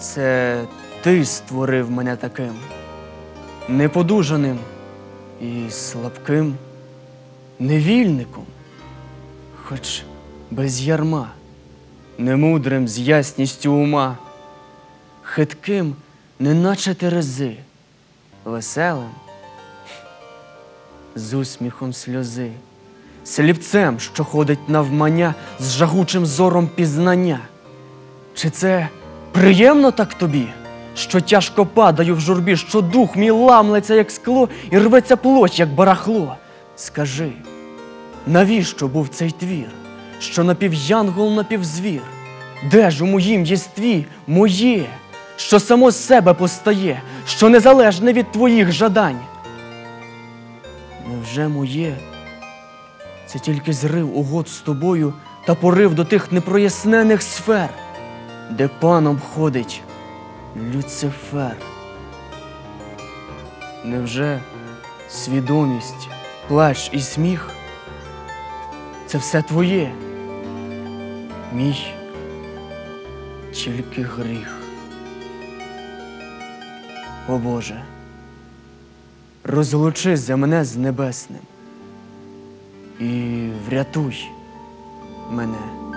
Це ти створив мене таким, неподужаним і слабким, невільником, хоч без ярма, немудрим з ясністю ума, хитким, неначе терези, веселим, з усміхом сльози, сліпцем, що ходить навмання з жагучим зором пізнання. Чи це приємно так тобі, що тяжко падаю в журбі, що дух мій ламлеться, як скло, і рветься плоть, як барахло? Скажи, навіщо був цей твір, що напів'янгол, напівзвір? Де ж у моїм єстві моє, що само з себе постає, що незалежне від твоїх жадань? Невже моє? Це тільки зрив угод з тобою та порив до тих непрояснених сфер, де паном ходить Люцифер. Невже свідомість, плач і сміх це все твоє? Мій тільки гріх. О Боже, розлучи за мене з небесним і врятуй мене.